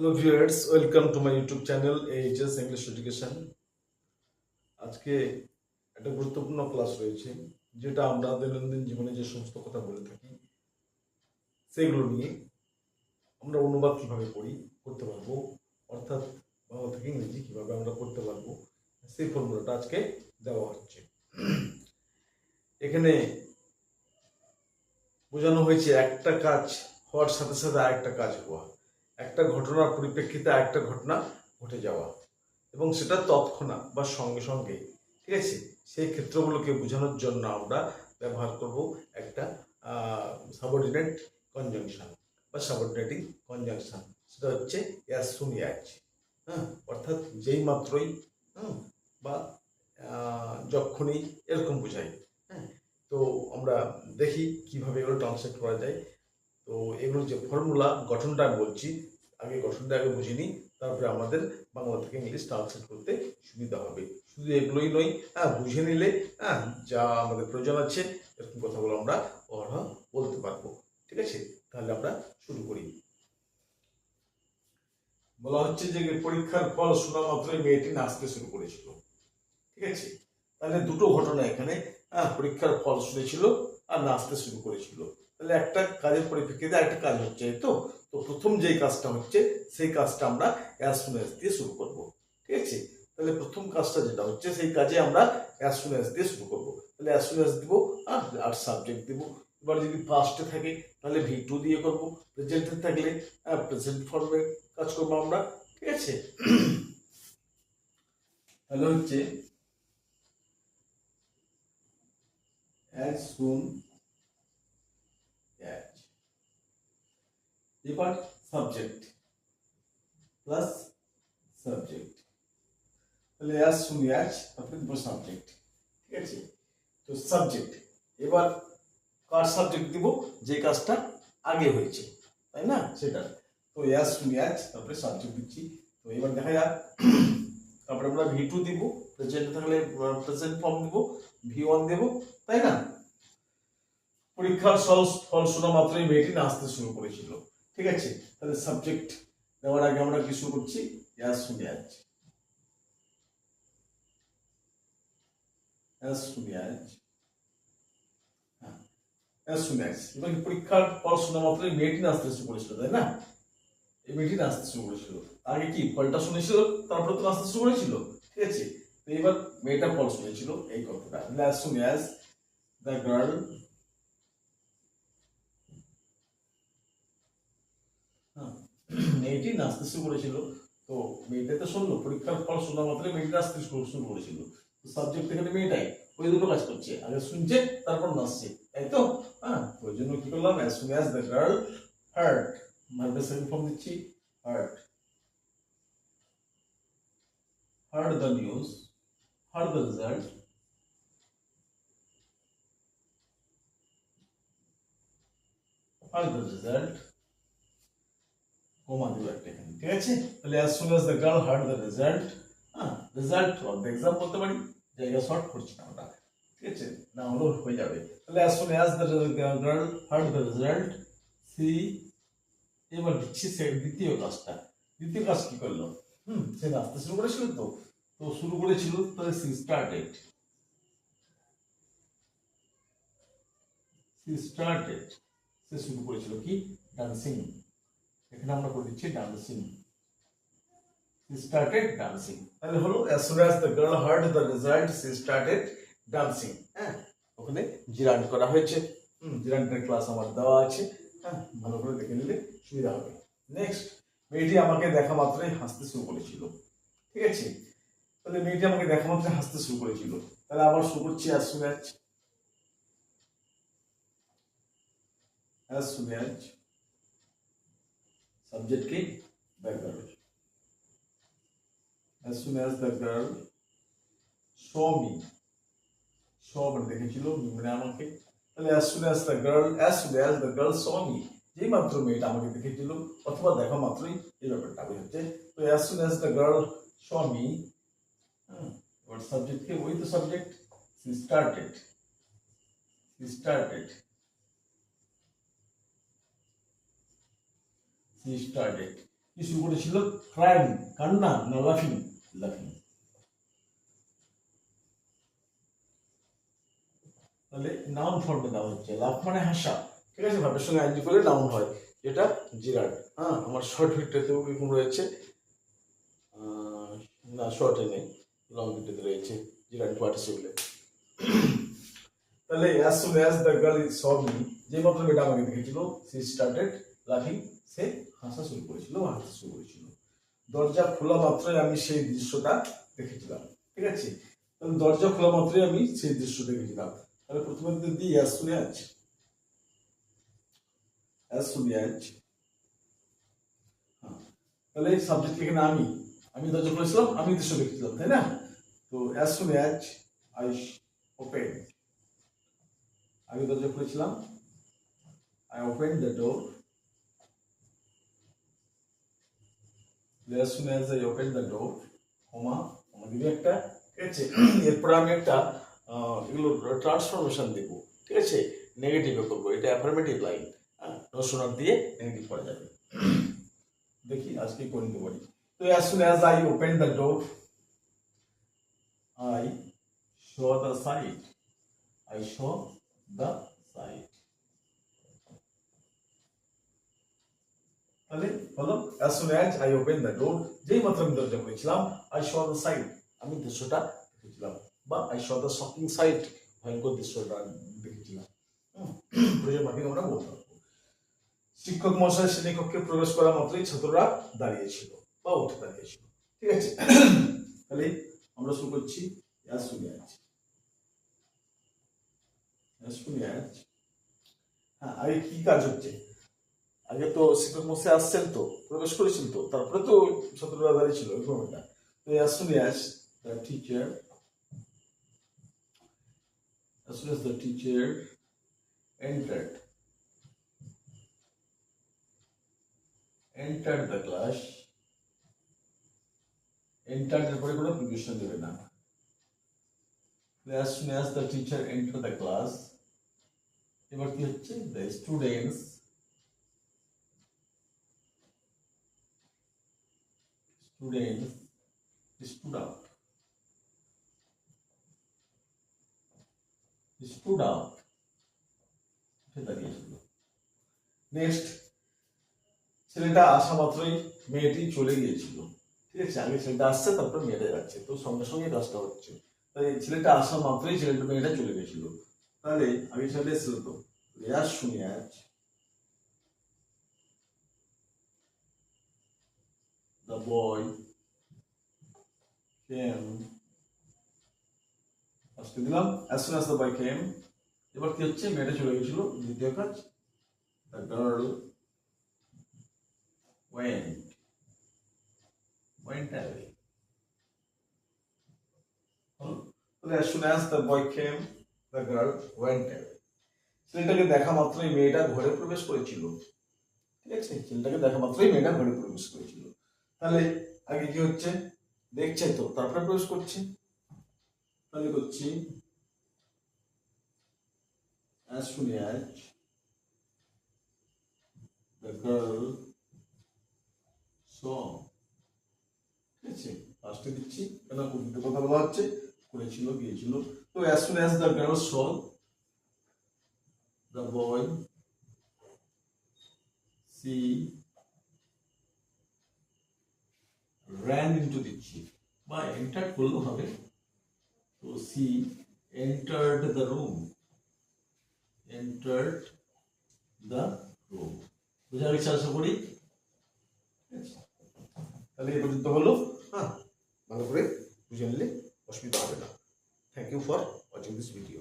Hello viewers welcome to my YouTube channel HS English education আজকে একটা গুরুত্বপূর্ণ class রয়েছে, যেটা আমরা দৈনন্দিন জীবনে যে সমস্ত কথা বলে থাকি, সেগুলো নিয়ে আমরা অনুবাদ কীভাবে করি, করতে পারব, অর্থাৎ বাংলা থেকে ইংরেজি কীভাবে আমরা করতে পারব, সেই ফর্মুলাটা আজকে দেওয়া হচ্ছে। এখানে বোঝানো হয়েছে একটা কাজ হওয়ার সাথে সাথে আরেকটা কাজ হওয়া। একটা ঘটনার পরিপ্রেক্ষিতে আরেকটা ঘটনা ঘটে যাওয়া। এবং সেটা তৎক্ষণাৎ বা সঙ্গে সঙ্গে, ঠিক আছে? সেই ক্ষেত্রগুলোকে বোঝানোর জন্য আমরা ব্যবহার করব একটা সাবঅর্ডিনেট কনজাংশন বা সাবঅর্ডিনেটিং কনজাংশন সেটা হচ্ছে অ্যাজ সুন হ্যাঁ? অর্থাৎ যেই মাত্রই বা যখনই এরকম বোঝাই। হ্যাঁ? তো আমরা দেখি কীভাবে এগুলো ট্রান্সলেট করা যায়। তো এগুলোর যে ফর্মুলা গঠনটা আমি বলছি আগে গঠনটা আগে বুঝে নিই, তারপরে আমাদের বাংলা থেকে ইংলিশ ট্রান্সলেট করতে সুবিধা হবে। শুধু এগুলোই নয় হ্যাঁ বুঝে নিলে হ্যাঁ যা আমাদের প্রয়োজন আছে, এরকম কথাগুলো আমরা অহরহ বলতে পারব। ঠিক আছে? তাহলে আমরা শুরু করি। বলা হচ্ছে যে পরীক্ষার ফল শোনা মাত্রই মেয়েটি নাচতে শুরু করেছিল। ঠিক আছে? তাহলে দুটো ঘটনা এখানে হ্যাঁ পরীক্ষার ফল শুনেছিল আর নাচতে শুরু করেছিল। তাহলে একটা কাজের পরিপ্রেক্ষিতে একটা কাজ হচ্ছে তো? তো প্রথম যেই কাজটা হচ্ছে, সেই কাজটা আমরা অ্যাজ সুন অ্যাজ দিয়ে শুরু করব, ঠিক আছে? তাহলে প্রথম কাজটা যেটা হচ্ছে, সেই কাজে আমরা অ্যাজ সুন দিয়ে শুরু করব। তাহলে অ্যাজ সুন অ্যাজ দিব, আর আর সাবজেক্ট দিব। এবার যদি পাস্টে থাকে, তাহলে ভি টু দিয়ে করব। প্রেজেন্টে থাকলে প্রেজেন্ট ফর্মে কাজ করব আমরা, ঠিক আছে? তাহলে হচ্ছে অ্যাজ সুন অ্যাজ এবার সাবজেক্ট প্লাস সাবজেক্ট তাহলে অ্যাজ সুন অ্যাজ তারপরে সাবজেক্ট ঠিক আছে? তো সাবজেক্ট এবার কার সাবজেক্ট দিব? যে কাজটা আগে হয়েছে, তাই না? সেটা। তো অ্যাজ সুন অ্যাজ তারপরে সাবজেক্ট দিচ্ছি। তো এবার দেখা যাক, তারপরে আমরা ভি টু দিব। প্রেজেন্ট থাকলে প্রেজেন্ট ফর্ম দিব ভি ওয়ান দেবো, তাই না? পরীক্ষার ফল শোনা মাত্রই মেয়েটি নাচতে শুরু করেছিল। ঠিক আছে? তাহলে সাবজেক্ট দেওয়ার আগে আমরা কি শুরু করছি? অ্যাজ হ্যাঁ পরীক্ষার শোনা মেয়েটি নাচতে শুরু করেছিল, তাই না? এই মেয়েটি নাচতে শুরু করেছিল। আগে কি? ফলটা শুনেছিল, তারপরে তো নাচতে শুরু করেছিল? ঠিক আছে? এবার মেয়েটা ফল শুনেছিল, এই কথাটা অ্যাজ দ্য গার্ল মেয়েটি নাচতে শুরু করেছিল। তো মেয়েটা তো শুনলো, পরীক্ষার ফল শোনা মাত্র মেয়েটি নাচতে শুরু করেছিল সাবজেক্ট এখানে মেয়েটাই, ওই দুটো কাজ করছে। আগে শুনছে, তারপর নাচছে, তাই তো? হ্যাঁ ওই জন্য কি করলাম as soon as the girl heard ভার্বের সেকেন্ড ফর্ম দিচ্ছি heard heard the news heard the result heard the result দিব একটা এখানে, ঠিক আছে? তাহলে as soon as the girl heard the result হ্যাঁ রেজাল্ট অফ দ্য এক্সাম বলতে পারি জায়গা শর্ট করছি না ঠিক আছে? না হলেও হয়ে যাবে। তাহলে as soon as the girl heard the result she, এবার দিচ্ছি সে দ্বিতীয় কাজটা দ্বিতীয় কাজ কি করল? হুম, সে নাচতে শুরু করেছিল তো। তো শুরু করেছিল তাহলে সি স্টার্টেড সি স্টার্টেড সে শুরু করেছিল কি? ডান্সিং এখানে আমরা করে দিচ্ছি ডান্সিং started dancing. তাহলে হলো, as soon as the girl heard the result she started dancing. হ্যাঁ ওখানে জিরান করা হয়েছে। হুম জিরানের ক্লাস আমার দেওয়া আছে। হ্যাঁ ভালো করে দেখে নিলে সুবিধা হবে। নেক্সট মেয়েটি আমাকে দেখা মাত্রই হাসতে শুরু করেছিল। ঠিক আছে? তাহলে মেয়েটি আমাকে দেখা মাত্রই হাসতে শুরু করেছিল। তাহলে আবার শুরু করছি, as soon as as soon as subject কি background as soon as the girl saw me saw মানে দেখেছিল মানে আমাকে তাহলে as soon as the girl as soon as the girl saw me যেই মাত্র মেয়েটা আমাকে দেখেছিল অথবা দেখা মাত্রই এই ব্যাপারটা বোঝাচ্ছে তো as soon as the girl saw me what subject কে ওই তো subject she started she started she started কি শুরু করেছিল ক্রাইম কান্না না লাফিং লাফিং তাহলে নাউন ফর্মে দেওয়া হচ্ছে লাভ মানে হাসা। ঠিক আছে? ভাবের সঙ্গে আইনজি করলে নাউন হয়। যেটা জিরাট। হ্যাঁ আমার শর্ট ভিডিওতেও এরকম রয়েছে। না শর্টে নেই। লং ভিডিওতে রয়েছে। জিরাট পার্টিসিপলে তাহলে as soon as the girl is saw me যে মাত্র মেয়েটা আমাকে দেখেছিল সি স্টার্টেড লাফিং সে হাসা শুরু করেছিল হাসতে শুরু করেছিল দরজা খোলা মাত্রই আমি সেই দৃশ্যটা দেখেছিলাম, ঠিক আছে? দরজা খোলা মাত্রই আমি সেই দৃশ্য দেখেছিলাম। তাহলে প্রথমে যদি দিই as soon as as soon হ্যাঁ তাহলে সাবজেক্ট এখানে আমি আমি দরজা খুলেছিলাম আমি দৃশ্য দেখেছিলাম, তাই না? তো as soon as I open. আমি দরজা খুলেছিলাম, I open the door as soon as I open the door, comma দিবি একটা ঠিক আছে? এরপর আমি একটা এগুলো ট্রান্সফরমেশন দেবো ঠিক আছে? নেগেটিভে করব এটা অ্যাফার্মেটিভ লাইন হ্যাঁ? নোশনার দিয়ে নেগেটিভ করা যাবে। দেখি আজকে করে নিতে পারি তো as soon as I open the door I saw the sight I saw the sight তাহলে হলো as soon as I open the door, যেই মাত্র আমি দরজা খুলেছিলাম, I saw the sight আমি দৃশ্যটা দেখেছিলাম, বা I saw the shocking sight, ভয়ঙ্কর দৃশ্যটা দেখেছিলাম। প্রয়োজন মাফিক, আমরা বলতে পারব। শিক্ষক মহাশয়, শ্রেণীকক্ষে প্রবেশ করা মাত্রই ছাত্ররা দাঁড়িয়েছিল, বা উঠে দাঁড়িয়েছিল। ঠিক আছে? তাহলে আমরা শুরু করছি, as soon as as soon as হ্যাঁ আগে কি কাজ হচ্ছে? আগে তো শিক্ষক মসে আসছেন তো প্রবেশ করেছেন তো তারপরে তো ছাত্ররা দাঁড়িয়েছিল ওই সময়টা তো আসুন as the teacher as soon as the teacher entered the class এন্টার্ডের পরে কোনো দেবে না As soon as the teacher enters the class, they were teaching the students. Students stood up. Stood. উঠে দাঁড়িয়েছিল ছেলেটা আসা মাত্রই মেয়েটি চলে গিয়েছিল। ঠিক আছে, আগে ছেলেটা আসছে, তারপর মেয়েটা যাচ্ছে। তো সঙ্গে সঙ্গে কাজটা হচ্ছে। তাই ছেলেটা আসা মাত্রই ছেলেটা, মেয়েটা চলে গেছিল তাহলে আগে ছেলেটা এসেছিল তো। রেয়াজ, শুনি আজ। The boy, came. আজকে দিলাম as soon as the boy came এবার কি হচ্ছে মেয়েটা চলে গেছিল দ্বিতীয় কাজ the girl went. Went away. হলো? তাহলে as soon as the boy came, the girl went away. ছেলেটাকে দেখা মাত্রই মেয়েটা ঘরে প্রবেশ করেছিল। ঠিক আছে? ছেলেটাকে দেখা মাত্রই মেয়েটা ঘরে প্রবেশ করেছিল। তাহলে আগে কি হচ্ছে? দেখছে তো, তারপরে প্রবেশ করছে। তাহলে করছি, as soon দিচ্ছি, কেন কথা করেছিল, গিয়েছিল। তো girl saw the boy see ran into দিচ্ছি বা এন্টার করলেও হবে। তো she entered the room entered the room বোঝা গেছে আশা করি? তাহলে এই পর্যন্ত হলো। হ্যাঁ ভালো করে বুঝে নিলে অসুবিধা হবে না। Thank you for watching this video